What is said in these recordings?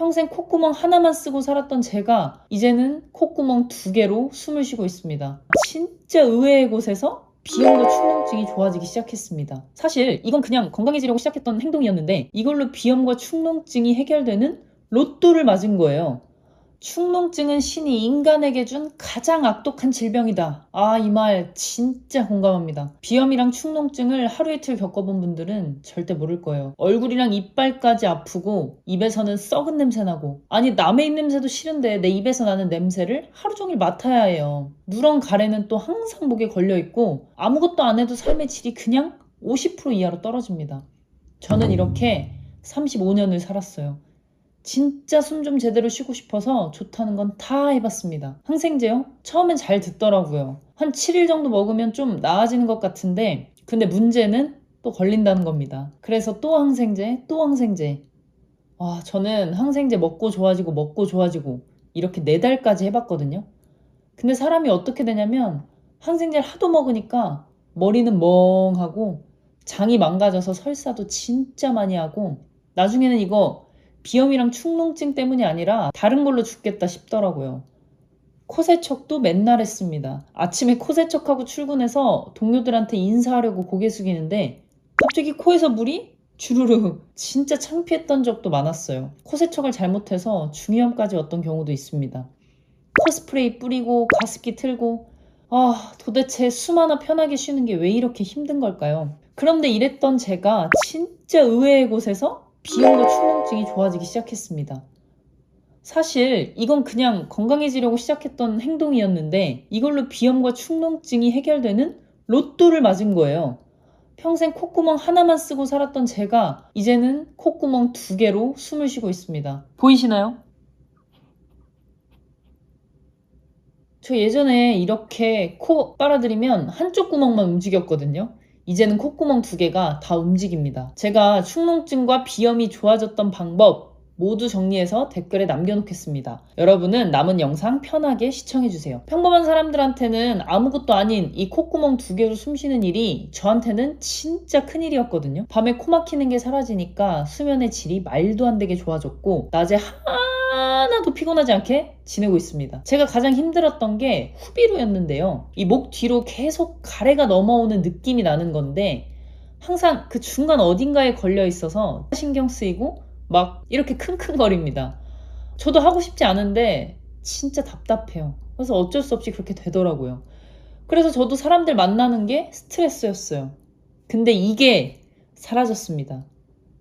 평생 콧구멍 하나만 쓰고 살았던 제가 이제는 콧구멍 두 개로 숨을 쉬고 있습니다. 진짜 의외의 곳에서 비염과 축농증이 좋아지기 시작했습니다. 사실 이건 그냥 건강해지려고 시작했던 행동이었는데 이걸로 비염과 축농증이 해결되는 로또를 맞은 거예요. 축농증은 신이 인간에게 준 가장 악독한 질병이다. 아, 이 말 진짜 공감합니다. 비염이랑 축농증을 하루 이틀 겪어본 분들은 절대 모를 거예요. 얼굴이랑 이빨까지 아프고 입에서는 썩은 냄새 나고 아니 남의 입 냄새도 싫은데 내 입에서 나는 냄새를 하루 종일 맡아야 해요. 누런 가래는 또 항상 목에 걸려 있고 아무것도 안 해도 삶의 질이 그냥 50% 이하로 떨어집니다. 저는 이렇게 35년을 살았어요. 진짜 숨 좀 제대로 쉬고 싶어서 좋다는 건 다 해봤습니다. 항생제요? 처음엔 잘 듣더라고요. 한 7일 정도 먹으면 좀 나아지는 것 같은데, 근데 문제는 또 걸린다는 겁니다. 그래서 또 항생제, 또 항생제. 와, 저는 항생제 먹고 좋아지고 먹고 좋아지고 이렇게 네 달까지 해봤거든요. 근데 사람이 어떻게 되냐면 항생제를 하도 먹으니까 머리는 멍하고 장이 망가져서 설사도 진짜 많이 하고 나중에는 이거 비염이랑 축농증 때문이 아니라 다른 걸로 죽겠다 싶더라고요. 코세척도 맨날 했습니다. 아침에 코세척하고 출근해서 동료들한테 인사하려고 고개 숙이는데 갑자기 코에서 물이 주르르 진짜 창피했던 적도 많았어요. 코세척을 잘못해서 중이염까지 왔던 경우도 있습니다. 코스프레이 뿌리고 가습기 틀고 아 도대체 숨 하나 편하게 쉬는 게 왜 이렇게 힘든 걸까요? 그런데 이랬던 제가 진짜 의외의 곳에서 비염과 축농증이 좋아지기 시작했습니다. 사실 이건 그냥 건강해지려고 시작했던 행동이었는데 이걸로 비염과 축농증이 해결되는 로또를 맞은 거예요. 평생 콧구멍 하나만 쓰고 살았던 제가 이제는 콧구멍 두 개로 숨을 쉬고 있습니다. 보이시나요? 저 예전에 이렇게 코 빨아들이면 한쪽 구멍만 움직였거든요. 이제는 콧구멍 두 개가 다 움직입니다. 제가 축농증과 비염이 좋아졌던 방법 모두 정리해서 댓글에 남겨놓겠습니다. 여러분은 남은 영상 편하게 시청해주세요. 평범한 사람들한테는 아무것도 아닌 이 콧구멍 두 개로 숨 쉬는 일이 저한테는 진짜 큰일이었거든요. 밤에 코 막히는 게 사라지니까 수면의 질이 말도 안 되게 좋아졌고 낮에 하 나도 피곤하지 않게 지내고 있습니다. 제가 가장 힘들었던 게 후비루였는데요. 이 목 뒤로 계속 가래가 넘어오는 느낌이 나는 건데 항상 그 중간 어딘가에 걸려 있어서 신경 쓰이고 막 이렇게 킁킁거립니다. 저도 하고 싶지 않은데 진짜 답답해요. 그래서 어쩔 수 없이 그렇게 되더라고요. 그래서 저도 사람들 만나는 게 스트레스였어요. 근데 이게 사라졌습니다.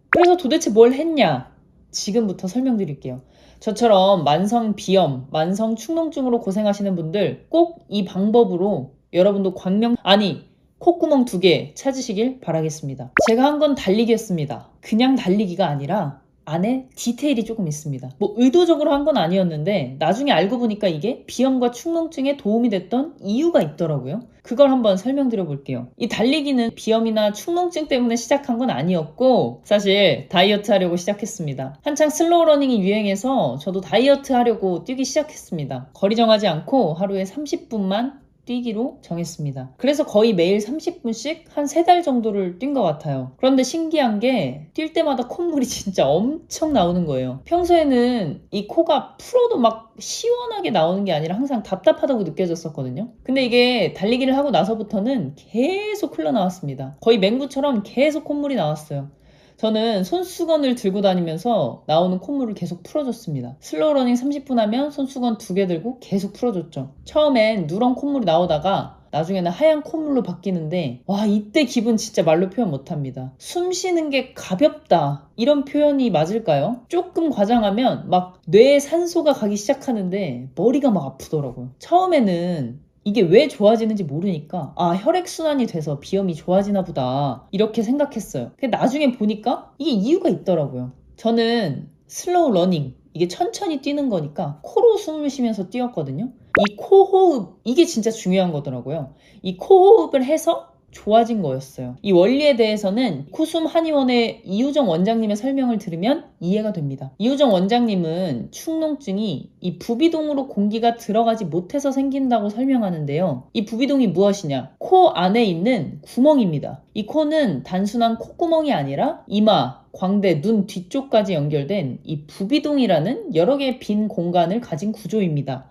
그래서 도대체 뭘 했냐? 지금부터 설명드릴게요. 저처럼 만성 비염, 만성 축농증으로 고생하시는 분들 꼭 이 방법으로 여러분도 광명, 아니, 콧구멍 두 개 찾으시길 바라겠습니다. 제가 한 건 달리기였습니다. 그냥 달리기가 아니라 안에 디테일이 조금 있습니다. 뭐 의도적으로 한 건 아니었는데 나중에 알고 보니까 이게 비염과 축농증에 도움이 됐던 이유가 있더라고요. 그걸 한번 설명드려 볼게요. 이 달리기는 비염이나 축농증 때문에 시작한 건 아니었고 사실 다이어트 하려고 시작했습니다. 한창 슬로우 러닝이 유행해서 저도 다이어트 하려고 뛰기 시작했습니다. 거리 정하지 않고 하루에 30분만 뛰기로 정했습니다. 그래서 거의 매일 30분씩 한 세 달 정도를 뛴 것 같아요. 그런데 신기한 게 뛸 때마다 콧물이 진짜 엄청 나오는 거예요. 평소에는 이 코가 풀어도 막 시원하게 나오는 게 아니라 항상 답답하다고 느껴졌었거든요. 근데 이게 달리기를 하고 나서부터는 계속 흘러나왔습니다. 거의 맹구처럼 계속 콧물이 나왔어요. 저는 손수건을 들고 다니면서 나오는 콧물을 계속 풀어줬습니다. 슬로우 러닝 30분 하면 손수건 두 개 들고 계속 풀어줬죠. 처음엔 누런 콧물이 나오다가 나중에는 하얀 콧물로 바뀌는데 와 이때 기분 진짜 말로 표현 못합니다. 숨 쉬는 게 가볍다 이런 표현이 맞을까요? 조금 과장하면 막 뇌에 산소가 가기 시작하는데 머리가 막 아프더라고요. 처음에는 이게 왜 좋아지는지 모르니까 아 혈액순환이 돼서 비염이 좋아지나 보다 이렇게 생각했어요. 근데 나중에 보니까 이게 이유가 있더라고요. 저는 슬로우 러닝 이게 천천히 뛰는 거니까 코로 숨을 쉬면서 뛰었거든요. 이 코호흡 이게 진짜 중요한 거더라고요. 이 코호흡을 해서 좋아진 거였어요. 이 원리에 대해서는 코숨 한의원의 이우정 원장님의 설명을 들으면 이해가 됩니다. 이우정 원장님은 축농증이 이 부비동으로 공기가 들어가지 못해서 생긴다고 설명하는데요. 이 부비동이 무엇이냐? 코 안에 있는 구멍입니다. 이 코는 단순한 콧구멍이 아니라 이마, 광대, 눈 뒤쪽까지 연결된 이 부비동이라는 여러 개의 빈 공간을 가진 구조입니다.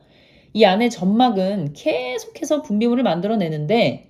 이 안에 점막은 계속해서 분비물을 만들어내는데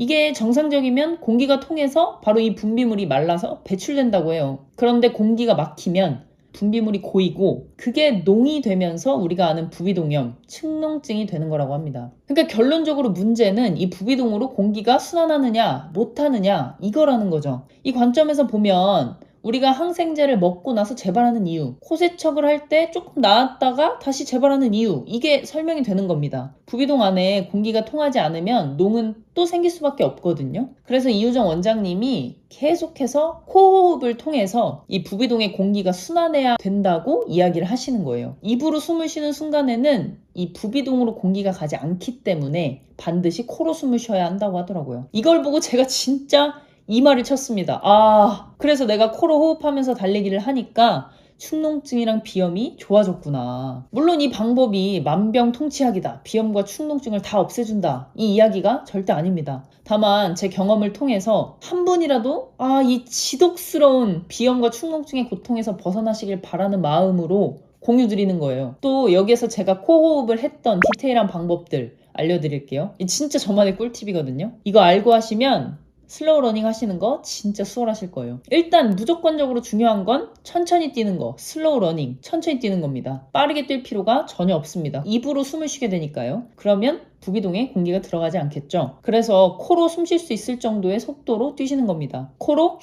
이게 정상적이면 공기가 통해서 바로 이 분비물이 말라서 배출된다고 해요. 그런데 공기가 막히면 분비물이 고이고 그게 농이 되면서 우리가 아는 부비동염, 측농증이 되는 거라고 합니다. 그러니까 결론적으로 문제는 이 부비동으로 공기가 순환하느냐 못하느냐 이거라는 거죠. 이 관점에서 보면 우리가 항생제를 먹고 나서 재발하는 이유, 코세척을 할 때 조금 나았다가 다시 재발하는 이유, 이게 설명이 되는 겁니다. 부비동 안에 공기가 통하지 않으면 농은 또 생길 수밖에 없거든요. 그래서 이유정 원장님이 계속해서 코호흡을 통해서 이 부비동의 공기가 순환해야 된다고 이야기를 하시는 거예요. 입으로 숨을 쉬는 순간에는 이 부비동으로 공기가 가지 않기 때문에 반드시 코로 숨을 쉬어야 한다고 하더라고요. 이걸 보고 제가 진짜 이 말을 쳤습니다. 아, 그래서 내가 코로 호흡하면서 달리기를 하니까 축농증이랑 비염이 좋아졌구나. 물론 이 방법이 만병통치약이다. 비염과 축농증을 다 없애준다. 이 이야기가 절대 아닙니다. 다만 제 경험을 통해서 한 분이라도 아, 이 지독스러운 비염과 축농증의 고통에서 벗어나시길 바라는 마음으로 공유 드리는 거예요. 또 여기에서 제가 코호흡을 했던 디테일한 방법들 알려드릴게요. 이 진짜 저만의 꿀팁이거든요. 이거 알고 하시면 슬로우 러닝 하시는 거 진짜 수월하실 거예요. 일단 무조건적으로 중요한 건 천천히 뛰는 거, 슬로우 러닝, 천천히 뛰는 겁니다. 빠르게 뛸 필요가 전혀 없습니다. 입으로 숨을 쉬게 되니까요. 그러면 부비동에 공기가 들어가지 않겠죠. 그래서 코로 숨 쉴 수 있을 정도의 속도로 뛰시는 겁니다. 코로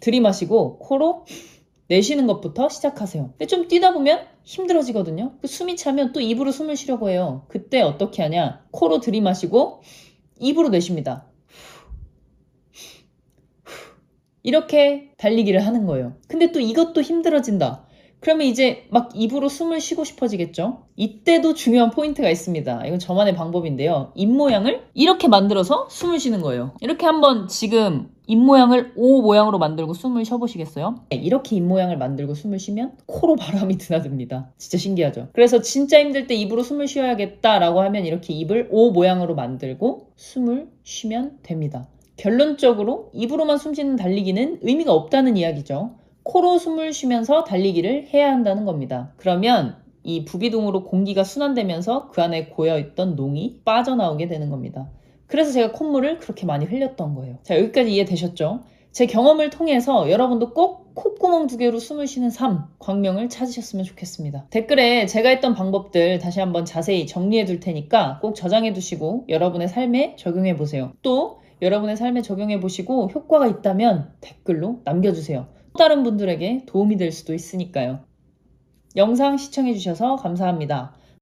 들이마시고 코로 내쉬는 것부터 시작하세요. 근데 좀 뛰다 보면 힘들어지거든요. 그 숨이 차면 또 입으로 숨을 쉬려고 해요. 그때 어떻게 하냐? 코로 들이마시고 입으로 내쉽니다. 이렇게 달리기를 하는 거예요. 근데 또 이것도 힘들어진다. 그러면 이제 막 입으로 숨을 쉬고 싶어지겠죠? 이때도 중요한 포인트가 있습니다. 이건 저만의 방법인데요. 입 모양을 이렇게 만들어서 숨을 쉬는 거예요. 이렇게 한번 지금 입 모양을 O 모양으로 만들고 숨을 쉬어보시겠어요? 네, 이렇게 입 모양을 만들고 숨을 쉬면 코로 바람이 드나듭니다. 진짜 신기하죠? 그래서 진짜 힘들 때 입으로 숨을 쉬어야겠다라고 하면 이렇게 입을 O 모양으로 만들고 숨을 쉬면 됩니다. 결론적으로 입으로만 숨 쉬는 달리기는 의미가 없다는 이야기죠. 코로 숨을 쉬면서 달리기를 해야 한다는 겁니다. 그러면 이 부비동으로 공기가 순환되면서 그 안에 고여있던 농이 빠져나오게 되는 겁니다. 그래서 제가 콧물을 그렇게 많이 흘렸던 거예요. 자, 여기까지 이해되셨죠? 제 경험을 통해서 여러분도 꼭 콧구멍 두 개로 숨을 쉬는 삶, 광명을 찾으셨으면 좋겠습니다. 댓글에 제가 했던 방법들 다시 한번 자세히 정리해 둘 테니까 꼭 저장해 두시고 여러분의 삶에 적용해 보세요. 또 여러분의 삶에 적용해 보시고 효과가 있다면 댓글로 남겨주세요. 또 다른 분들에게 도움이 될 수도 있으니까요. 영상 시청해 주셔서 감사합니다.